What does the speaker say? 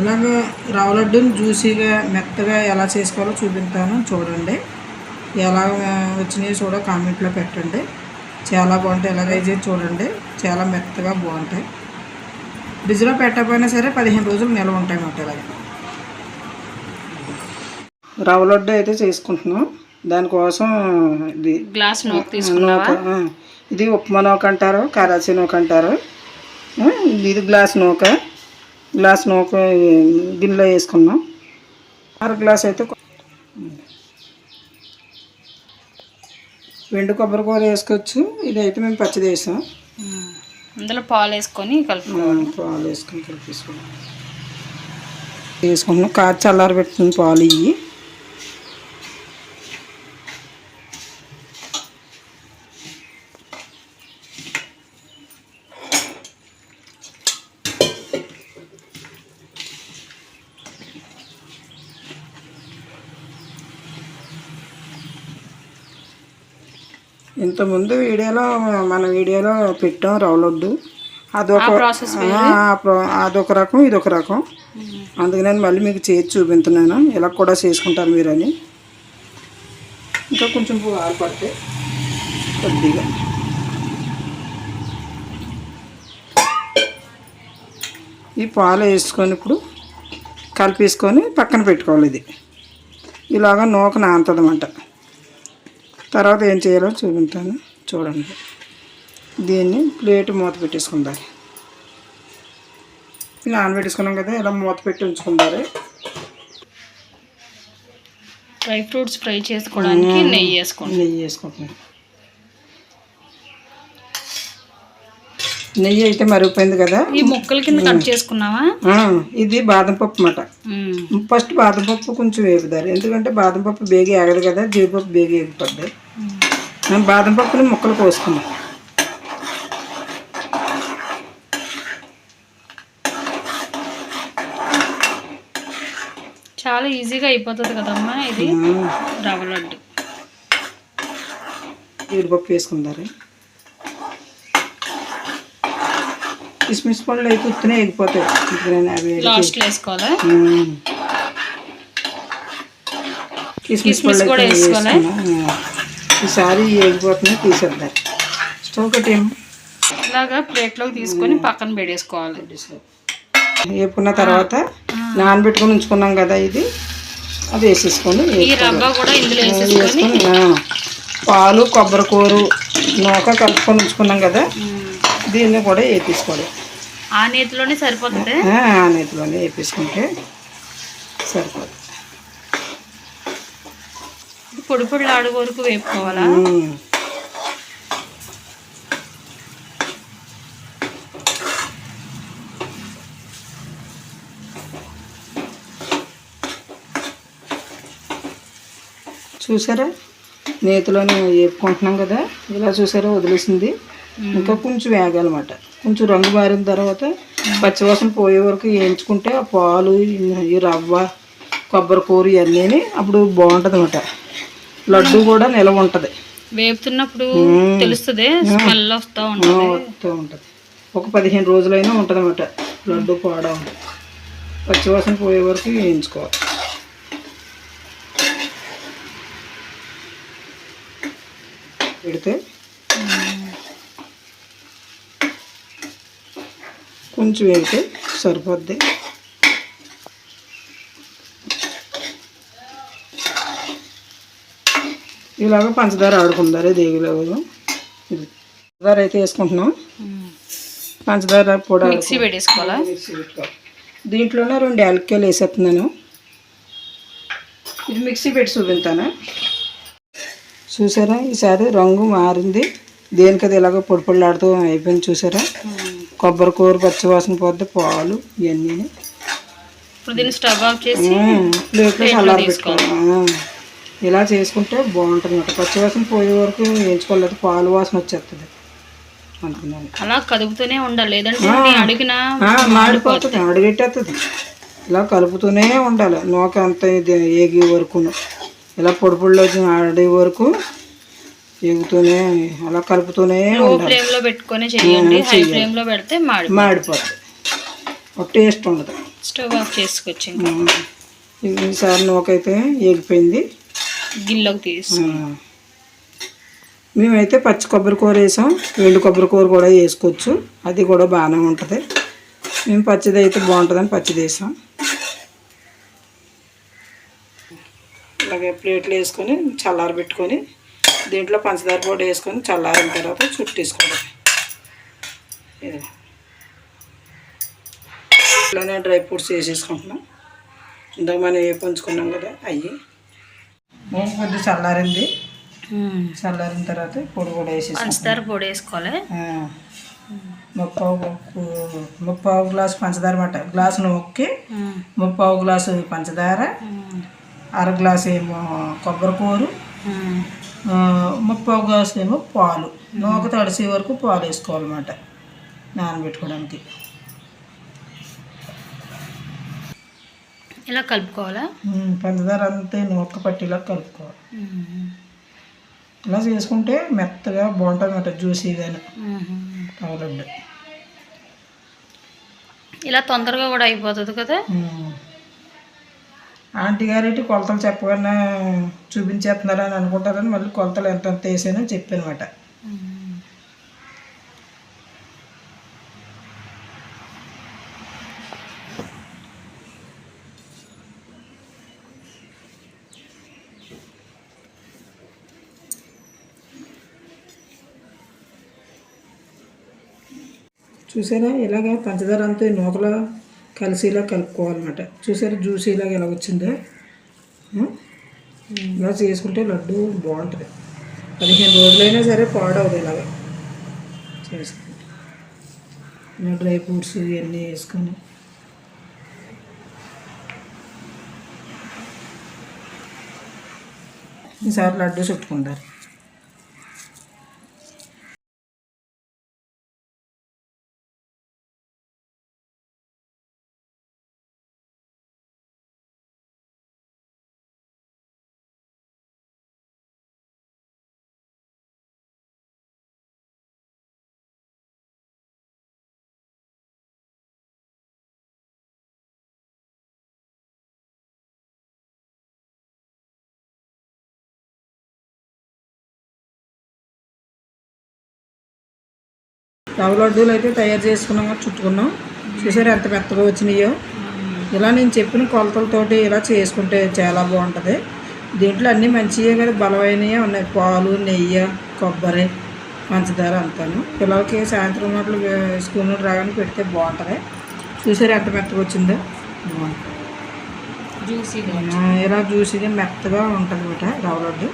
ఇలాగ రవ్వ లడ్డూని జ్యూసీగా మెత్తగా ఎలా చేసుకోవాలో చూపిస్తాను. చూడండి. ఎలా వచ్చినాయో చూడ కామెంట్లో పెట్టండి. చాలా బాగుంటాయి. ఎలాగైతే చూడండి. చాలా మెత్తగా బాగుంటాయి. ఫ్రిడ్జ్లో పెట్టకపోయినా సరే పదిహేను రోజులు నిల్వ ఉంటాయి మాట ఇలాగ. రవ్వ లడ్డు అయితే చేసుకుంటున్నాం. దానికోసం ఇది గ్లాస్ నోక్. ఇది ఉప్మా నూక అంటారు కరాచీ నూక అంటారు. ఇది గ్లాస్ నూక. గ్లాస్ నూక ఈ గిన్నెలో వేసుకున్నాం. అర గ్లాస్ అయితే వెండి కొబ్బరి కూర వేసుకోవచ్చు. ఇది అయితే మేము పచ్చిది వేసాం. అందులో పాలు వేసుకొని కలుపు ఆ, పాలు వేసుకొని కలిపేసుకున్నాం వేసుకున్నాం. కాచి చల్లారి పెట్టిన పాలు ఇవి ఇంతకుముందు వీడియోలో మన వీడియోలో పెట్టాం రవ్వ లడ్డు అదొక అదొక రకం ఇదొక రకం. అందుకని నేను మళ్ళీ మీకు చేసి చూపించున్నాను ఇలా కూడా చేసుకుంటారు మీరు అని ఇంకా కొంచెం పడితే కొద్దిగా. ఈ పాలు వేసుకొని ఇప్పుడు కలిపేసుకొని పక్కన పెట్టుకోవాలి ఇది. ఇలాగా నూక నానుతుందన్నమాట తర్వాత ఏం చేయాలో చూపించాను. చూడండి. దీన్ని ప్లేట్ మూత పెట్టేసుకుందారు నానబెట్టేసుకున్నాం కదా ఇలా మూత పెట్టి ఉంచుకుంటారు డ్రై ఫ్రూట్స్ ఫ్రై చేసుకోవడానికి నెయ్యి వేసుకోండి. నెయ్యి వేసుకుంటున్నాను నెయ్యి అయితే మరిగిపోయింది కదా. ఈ ముక్కల కింద కట్ చేసుకున్నావా? ఇది బాదం పప్పు అన్నమాట. ఫస్ట్ బాదం పప్పు కొంచెం వేపుతారు ఎందుకంటే బాదం పప్పు బేగి ఆగదు కదా జీడిపప్పు బేగి ఎగిపోద్ది నేను బాదం పప్పుని ముక్కలు కోసుకున్నాను చాలా ఈజీగా అయిపోతుంది కదమ్మా ఇది? రవ్వ లడ్డు. జీడిపప్పు వేసుకుంటారు కిస్మిస్ పళ్ళు అయితే ఉత్తినే ఎగిపోతాయి. లాస్ట్లో వేసుకోవాలా. కిస్మిస్ పళ్ళు కూడా వేసుకోవాలా? ఈసారి ఎగిపోతున్నాయి తీసేద్దారు స్టవ్ కట్టేం ఇలాగా ప్లేట్లోకి తీసుకొని పక్కన పెట్టేసుకోవాలి. వేపుకున్న తర్వాత నానబెట్టుకొని ఉంచుకున్నాం కదా ఇది. అది వేసేసుకొని పాలు కొబ్బరి కూరు నూక కలుపుకొని ఉంచుకున్నాం కదా. దీన్ని కూడా వేపించుకోవాలి ఆ నేతిలోనే సరిపోతుంది? ఆ, నేతిలోనే వేపించుకుంటే సరిపోతుంది. పొడి పొడి ఆడు వరకు వేపుకోవాలా. చూసారా? నేతిలోనే వేపుకుంటున్నాం కదా. ఇలా చూసారా? వదిలేసింది. ఇంకా కొంచెం వేగాలన్నమాట కొంచెం రంగు మారిన తర్వాత పచ్చివాసన పోయే వరకు వేయించుకుంటే ఆ పాలు ఈ రవ్వ కొబ్బరి కూర ఇవన్నీ అప్పుడు బాగుంటుంది అనమాట లడ్డు కూడా నిలవ ఉంటుంది. వేపుతున్నప్పుడు తెలుస్తుంది స్మెల్ వస్తూ ఉంటుంది. వస్తూ ఉంటుంది. ఒక పదిహేను రోజులైనా ఉంటుంది అనమాట లడ్డు పాడా పచ్చివాసన పోయే వరకు వేయించుకోవాలి. పెడితే కొంచెం వేగితే సరిపోద్ది. ఇలాగ పంచదార ఆడుకుందారు దేగులేవు ఇది పంచదార అయితే వేసుకుంటున్నాం. పంచదార పొడి మిక్సీ పెట్టేసుకోవాలా? దీంట్లోనే రెండు యాలక్కాయలు వేసేస్తున్నాను. ఇది మిక్సీ పెట్టి చూపించాను చూసారా? ఈసారి రంగు మారింది. దేనికది ఇలాగ పొడి పొడిలాడుతూ అయిపోయింది చూసారా? కొబ్బరి కూర పచ్చివాసన పోద్ది పాలు ఇవన్నీ. ఇప్పుడు దీన్ని స్టవ్ ఆఫ్ చేసి ప్లేట్లో చల్లారి పెట్టుకోవాలి. ఆ. ఇలా చేసుకుంటే బాగుంటుంది అన్నమాట పచ్చివాసన పోయే వరకు వేయించుకోలేదు పాలు వాసన వచ్చేస్తుంది అలా కదుపుతూనే ఉండాలి. లేదంటే అడిగిన మాడిపోతుంది అడిగెట్టేస్తుంది ఇలా కలుపుతూనే ఉండాలి. నూక అంత ఇది ఏగి వరకును ఇలా పొడి పొడిలో ఆడే వరకు ఎగుతూనే అలా కలుపుతూనే ఫ్లేమ్లో పెట్టుకొని చేయండి. హై ఫ్లేమ్లో పెడితే మాడి మాడిపోతుంది. ఒక టేస్ట్ ఉండదు. స్టవ్ ఆఫ్ చేసుకోవచ్చు ఇంకా. ఈసారి నూకైతే ఎగిపోయింది గిన్నెలోకి తీసి. మేమైతే పచ్చి కొబ్బరి కూర వేసాం. ఎండు కొబ్బరి కూర కూడా వేసుకోవచ్చు. అది కూడా బాగానే ఉంటుంది. మేము పచ్చిది అయితే బాగుంటుందని పచ్చిది వేసాం. ఇలాగే ప్లేట్లు వేసుకొని చల్లారి పెట్టుకొని దీంట్లో పంచదార పొడి వేసుకొని చల్లారిన తర్వాత చుట్టేసుకోవడం ఇది. ఇలానే డ్రై ఫ్రూట్స్ వేసేసుకుంటున్నాం. ఇందాక మనం ఏ పంచుకున్నాం కదా అవి కొద్దిగా చల్లారింది. చల్లారిన తర్వాత పొడి కూడా వేసేసి పంచదార పొడి వేసుకోవాలి. ముప్పావు ముప్పావు గ్లాసు పంచదార మాట. గ్లాసు నొక్కి ముప్పావు గ్లాసు పంచదార. అర గ్లాసు ఏమో కొబ్బరి కూరు. ముప్పావు గ్లాసు ఏమో పాలు. నూక తడిసే వరకు పాలు వేసుకోవాలన్నమాట నానబెట్టుకోవడానికి. ఇలా కలుపుకోవాలా? పంచదార అంతే నూక పట్టిలా కలుపుకోవాలి. ఇలా చేసుకుంటే మెత్తగా బాగుంటుంది అన్నమాట జ్యూసీగానే రవ్వ ఇలా తొందరగా కూడా అయిపోతుంది కదా? ఆంటీ ఆంటీ గారేంటి కొలతలు చెప్పగానే చూపించేస్తున్నారని అనుకుంటారని మళ్ళీ కొలతలు ఎంత ఎంత వేసానని చెప్పానమాట. చూసారా? ఇలాగ పంచదార అంతా నూకలో కలిసిలా కలుపుకోవాలన్నమాట. చూసారా జ్యూస్ ఇలాగ ఎలా వచ్చిందో? ఇలా చేసుకుంటే లడ్డు బాగుంటుంది. పదిహేను రోజులైనా సరే పాడవదు ఇలాగ. చేసుకుంటే. డ్రై ఫ్రూట్స్ ఇవన్నీ వేసుకొని. ఈసారి లడ్డు చుట్టుకుంటారు. రవ్వ లడ్డూలు అయితే తయారు చేసుకున్నాం చుట్టుకున్నాం. చూసారు ఎంత మెత్తగా వచ్చినాయో? ఇలా నేను చెప్పిన కొలతలతోటి ఇలా చేసుకుంటే చాలా బాగుంటుంది. దీంట్లో అన్నీ మంచివే కదా బలమైనవి ఉన్నాయి. పాలు నెయ్యి కొబ్బరి పంచదార అంతాను. పిల్లలకి సాయంత్రం మాటలు స్కూల్ నుండి రాగానే పెడితే బాగుంటుంది. చూసారు ఎంత మెత్తగా వచ్చిందో? బాగుంటుంది జ్యూసీగా ఇలా జ్యూసీగా మెత్తగా ఉంటుంది అనమాట రవ్వ లడ్డు.